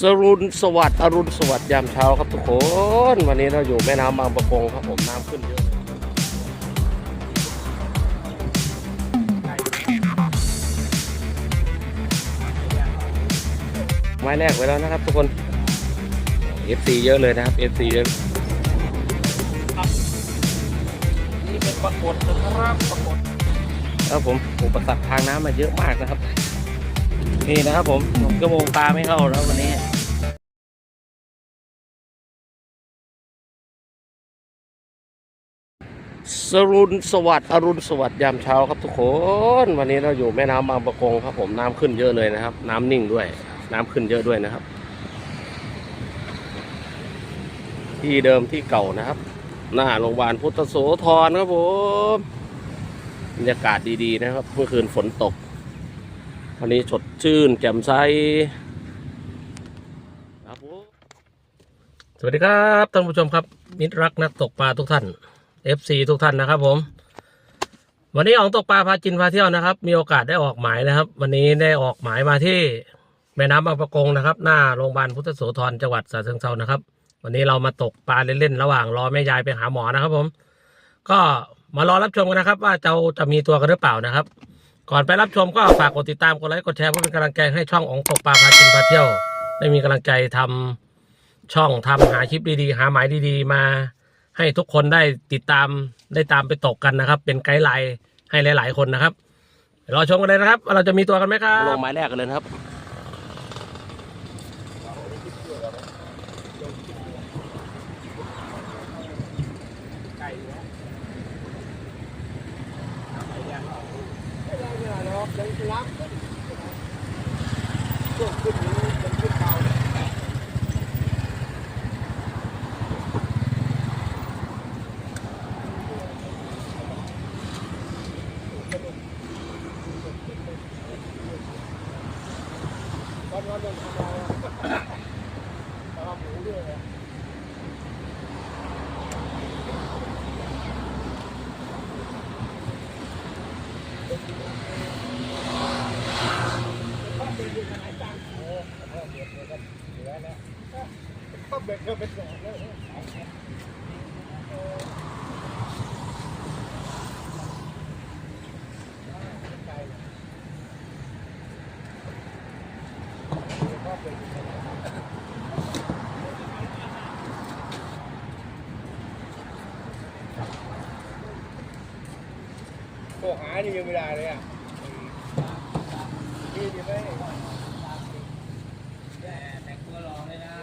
สรุนสวัสดิ์อรุณสวัสดิ์ยามเช้าครับทุกคน วันนี้เราอยู่แม่น้ำบางประกงครับผมน้ำขึ้นเยอะเลยไม้แรกไว้แล้วนะครับทุกคน FC เยอะเลยนะครับ FC เยอะนี่เป็นปรากฏนะครับปรากฏครับผมอุปสรรคทางน้ำมาเยอะมากนะครับ นี่นะครับผมผมก็มองตาไม่เข้าแล้ววันนี้สรุนสวัสดิ์อรุณสวัสดิ์ยามเช้าครับทุกคน วันนี้เราอยู่แม่น้ำบางประกงครับผมน้ำขึ้นเยอะเลยนะครับ น้ำนิ่งด้วย น้ำขึ้นเยอะด้วยนะครับ ที่เดิมที่เก่านะครับ หน้าโรงพยาบาลพุทธโสธรครับผมบรรยากาศดีๆนะครับ เมื่อคืนฝนตก วันนี้สดชื่นแจ่มใสสวัสดีครับท่านผู้ชมครับ มิตรรักนักตกปลาทุกท่าน FC ทุกท่านนะครับผม วันนี้ออกตกปลาพาจินพาเที่ยวนะครับ มีโอกาสได้ออกหมายนะครับ วันนี้ได้ออกหมายมาที่แม่น้ำบางประกงนะครับ หน้าโรงพยาบาลพุทธโสธรจังหวัดฉะเชิงเทรานะครับ วันนี้เรามาตกปลาเล่นๆระหว่างรอแม่ยายไปหาหมอนะครับผม ก็มารอรับชมกันนะครับ ว่าเราจะมีตัวกันหรือเปล่านะครับ ก่อนไปรับชมก็ฝากกดติดตามกดไลค์กดแชร์เพื่อเป็นกำลังใจให้ช่ององตกปลาพาชินพาเที่ยว ได้มีกำลังใจทำช่องทำหาคลิปดีๆ หาหมายดีๆ มา ให้ทุกคนได้ติดตามได้ตามไปตกกันนะครับ เป็นไกด์ไลน์ให้หลาย ๆ คนนะครับรอชมกันเลยนะครับว่าเราจะมีตัวกันไหมครับลงหมายแรกกันเลยนะครับ โอ้หานี่ยังไม่ได้เลยอะนี่ยังไม่แต่งตัวรอเลยนะ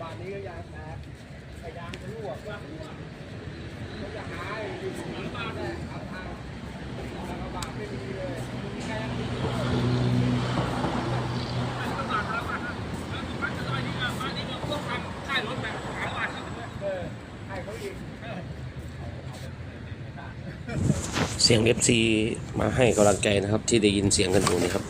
บ้านนี้ก็ยางแตกแต่ยางจะรั่วว่า เขาจะหาอยู่หลังบ้านได้เอาทางทางกระบะไม่มีเลยมีแค่ยังเออให้เขาอีกเสียง FC มาให้กำลังใจนะครับ ที่ได้ยินเสียงกันอยู่นี่ครับ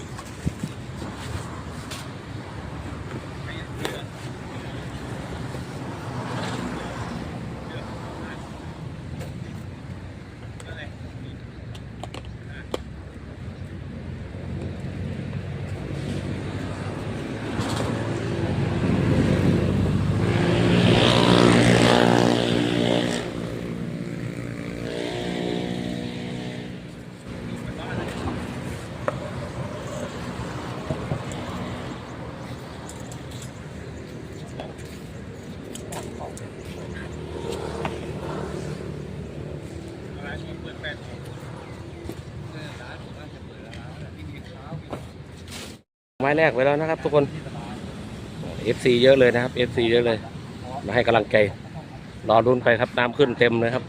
ม้แรกไว้แล้วนะครับ ทุกคน FC เยอะเลยนะครับ FC เยอะเลย มาให้กำลังใจรอรุนไปครับ น้ำขึ้นเต็มเลยครับ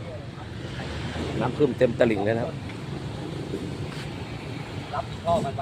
น้ำขึ้นเต็มตลิ่งเลยนะครับรับพ่อมันไป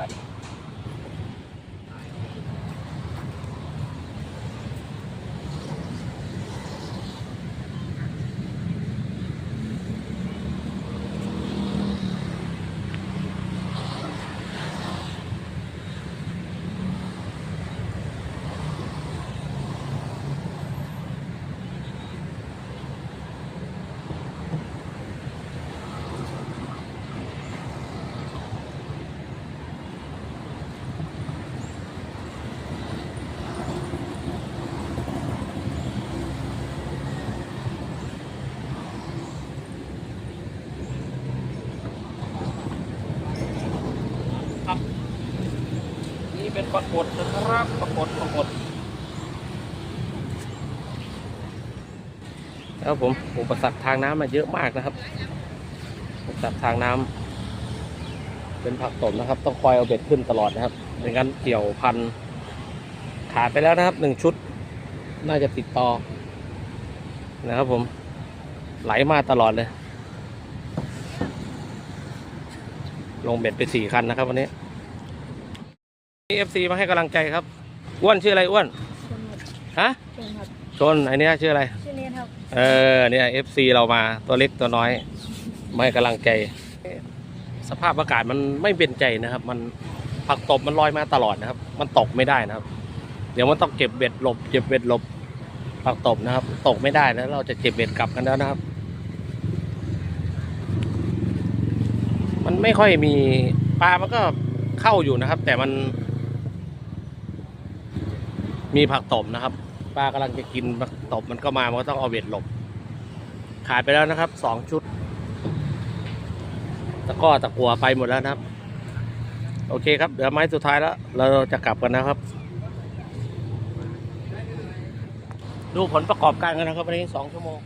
ปรากฏนะครับปรากฏปรากฏแล้วผมอุปสรรคทางน้ำมาเยอะมากนะครับอุปสรรคทางน้ำเป็นผักตบนะครับ ต้องคอยเอาเบ็ดขึ้นตลอดนะครับไม่งั้นเกี่ยวพันขาดไปแล้วนะครับหนึ่งชุด น่าจะติดต่อนะครับผมไหลมาตลอดเลย ลงเบ็ดไปสี่คันนะครับวันนี้ เอฟซีมาให้กำลังใจครับอ้วนชื่ออะไรอ้วนชนหมดฮะชนครับชนไอเนี้ยชื่ออะไร ชื่อเนทครับ เออเนี่ยเอฟซีเรามาตัวเล็กตัวน้อย มาให้กำลังใจ สภาพอากาศมันไม่เป็นใจนะครับ มันผักตบมันลอยมาตลอดนะครับ มันตกไม่ได้นะครับ เดี๋ยวมันต้องเก็บเบ็ดหลบเก็บเบ็ดหลบผักตบนะครับ ตกไม่ได้แล้วเราจะเก็บเบ็ดกลับกันแล้วนะครับ มันไม่ค่อยมีปลามันก็เข้าอยู่นะครับ แต่มัน มีผักตบนะครับปลากำลังจะกินผักตบมันก็มามันก็ต้องเอาเบ็ดหลบ ขายไปแล้วนะครับสองชุด ตะก้อตะกัวไปหมดแล้วนะครับ โอเคครับ เดี๋ยวไม้สุดท้ายแล้ว เราจะกลับกันนะครับ ดูผลประกอบการกันนะครับวันนี้สองชั่วโมง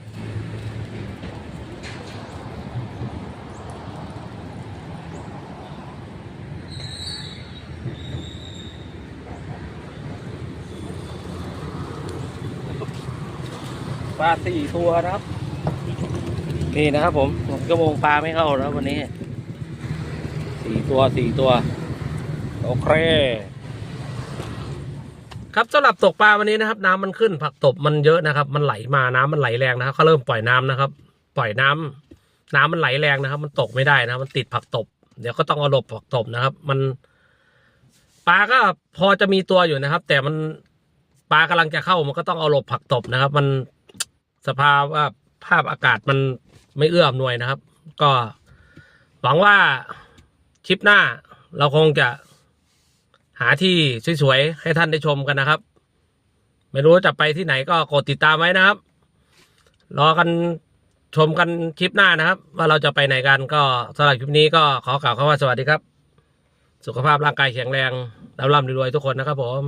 ปลาสี่ตัวนะครับ นี่นะครับผมชั่วโมงปลาไม่เข้าแล้ววันนี้สี่ตัวสี่ตัว โอเค ครับสำหรับตกปลาวันนี้นะครับ น้ำมันขึ้นผักตบมันเยอะนะครับ มันไหลมาน้ำมันไหลแรงนะครับเขาเริ่มปล่อยน้ำนะครับ ปล่อยน้ำน้ำมันไหลแรงนะครับ มันตกไม่ได้นะมันติดผักตบ เดี๋ยวก็ต้องเอาหลบผักตบนะครับ มันปลาก็พอจะมีตัวอยู่นะครับ แต่มันปลากำลังจะเข้ามันก็ต้องเอาหลบผักตบนะครับ มัน สภาพว่าภาพอากาศมันไม่เอื้ออำนวยนะครับ ก็หวังว่าคลิปหน้าเราคงจะหาที่สวยๆ ให้ท่านได้ชมกันนะครับ ไม่รู้จะไปที่ไหนก็กดติดตามไว้นะครับ รอกันชมกันคลิปหน้านะครับ ว่าเราจะไปไหนกันก็สำหรับคลิปนี้ก็ขอกล่าวคำว่าสวัสดีครับ สุขภาพร่างกายแข็งแรงร่ำรวยทุกคนนะครับผม